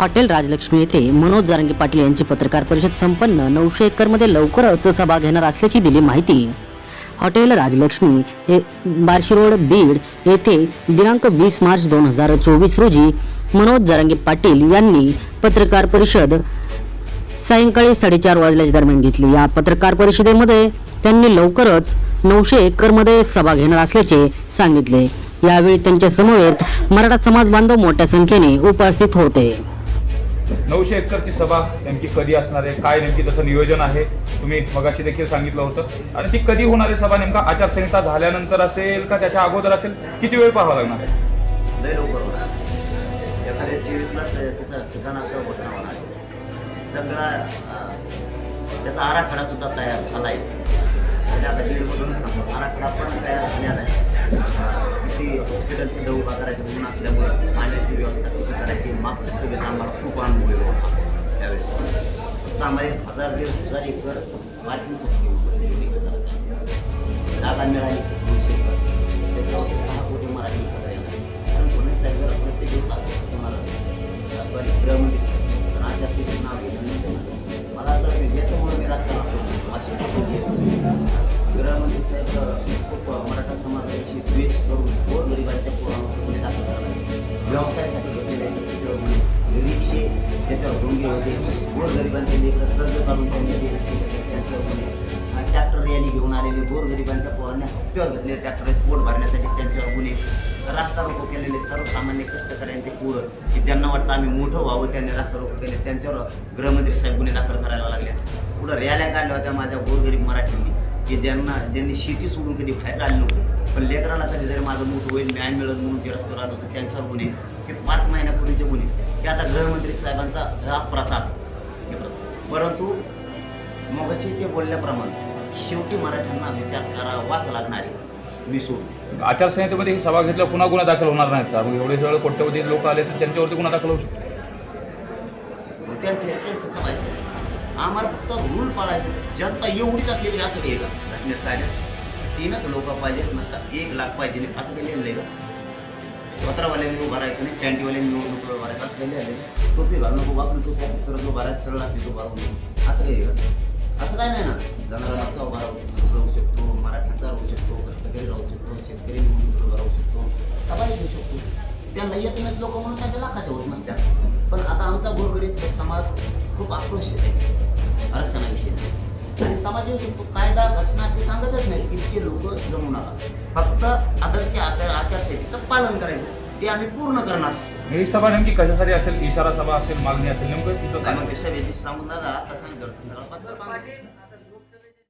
Hotel Rajlakshmi येथे मनोज जारंगे पाटील यांची पत्रकार परिषद संपन्न. नऊशे एकरमध्ये लवकरच सभा घेणार असल्याची दिली माहिती. हॉटेल राजलक्ष्मी हे बार्शी रोड बीड येथे दिनांक वीस मार्च दोन हजार चोवीस रोजी मनोज जारंगे पाटील यांनी पत्रकार परिषद सायंकाळी साडेचार वाजल्याच्या दरम्यान घेतली. या पत्रकार परिषदेमध्ये त्यांनी लवकरच नऊशे एकरमध्ये सभा घेणार असल्याचे सांगितले. यावेळी त्यांच्या समवेत मराठा समाज बांधव मोठ्या संख्येने उपस्थित होते. नऊशे एकरची सभा नेमकी कधी असणार आहे? काय नेमकी त्याचं नियोजन आहे? तुम्ही मगाशी देखील सांगितलं होतं. आणि ती कधी होणारी सभा नेमका आचारसंहिता झाल्यानंतर असेल का त्याच्या अगोदर असेल? किती वेळ पाहावा लागणार आहे? लय लवकर होणार. एखाद्या चोवीसला त्याचं ठिकाण असं घोषणा होणार. सगळा त्याचा आराखडा सुद्धा तयार झाला आहे. म्हणजे आता दीडमधूनच सांगतो आराखडा पण तयार झालेला आहे. ती किती हॉस्पिटल तिथं उभा करायचं म्हणून असल्यामुळे आणि व्यवस्था किती करायची मागच्या सगळ्याचा आम्हाला खूप अनुभव येतो होता. त्यावेळेस. फक्त आम्हाला एक हजार दीड हजार एकर पार्किंगसाठी जागा मिळाली दोनशे एकर. त्याच्यावरती सहा कोटी मराठी एकत्र येणार कारण पुणे साहेब प्रत्येक दिवस असं समाज सॉरी गृहमंत्री जास्त नाव घेतलं नाही त्यांना. मला वाटतं याच्यामुळे मी राजकारणात माझी गृहमंत्री साहेब खूप मराठा समाजाविषयी द्वेष करून गोरगरिबांच्या पोरांवर गुन्हे व्यवसाय गोरगरिबांचे लेकर कर्ज काढून त्यांनी ते गुन्हे ट्रॅक्टर रॅली घेऊन आलेले गोरगरिबांच्या पोरांनी हप्त्यावर घेतले ट्रॅक्टर पोट भरण्यासाठी त्यांच्यावर गुन्हे रास्ता रोको केलेले सर्वसामान्य कष्टकऱ्यांचे पोरं की ज्यांना वाटतं आम्ही मोठं व्हावं त्यांनी रास्ता रोको केले. त्यांच्यावर गृहमंत्री साहेब गुन्हे दाखल करायला लागले. पुढं रॅल्या काढल्या होत्या माझ्या गोरगरीब मराठींनी की ज्यांना ज्यांनी शेती सोडून कधी बाहेर आले नव्हते. पण लेकराला कधी जरी माझं मोठं होईल न्याय मिळत म्हणून जे रस्त्यावर आलं होतं त्यांच्यावर गुन्हे हे पाच महिन्यापूर्वीचे गुन्हे ते आता गृहमंत्री साहेबांचा हा प्रताप. परंतु मगाशी ते बोलल्याप्रमाणे शेवटी मराठ्यांना विचार करावाच लागणार आहे. मी सोडून आचारसंहितेमध्ये ही सभा घेतल्यावर पुन्हा गुन्हा दाखल होणार नाहीत का? एवढे सगळे कोट्यवधी लोक आले तर त्यांच्यावरती गुन्हा दाखल होऊ शकतो. त्यांचे त्यांचं समाज आम्हाला फक्त रूल पाळायचे जनता एवढीच असलेली असं काही का घटनेत कायद्यात तीनच लोक पाहिजेत नसतात एक लाख पाहिजे नाही असं काही लिहिलं आहे का? पत्रावाल्यांनी उभा राहायचं नाही पॅन्टीवाल्यांनी निवडणूक उभं राहायचं. असं काही आले टोपी घालू नको वापरू टोपी तर उभं राहायचं सरळ लागते तो भरून असं काही असं काय नाही ना. जनावरांचा उभा राहू राहू शकतो मराठ्यांचा राहू शकतो कष्टकरी राहू शकतो शेतकरी निवडणूक उभा राहू शकतो. सभा घेऊ शकतो. त्यांना येत नाहीत लोक म्हणून त्याच्या लाखाच्या होत नसत्या. पण आता आमचा गोरगरीब समाज खूप आक्रोश आहे त्याचे आरक्षणाविषयी. आणि समाज येऊ शकतो. कायदा घटना असे सांगतच नाही इतके लोक जमू नका. फक्त आदर्श आचार आचारसंहितेचं पालन करायचं. ते आम्ही पूर्ण करणार. ही सभा नेमकी कशासाठी असेल? इशारा सभा असेल? मागणी असेल? नेमकं तिथं काय? मग सांगून दादा आता सांगितलं कर पाच.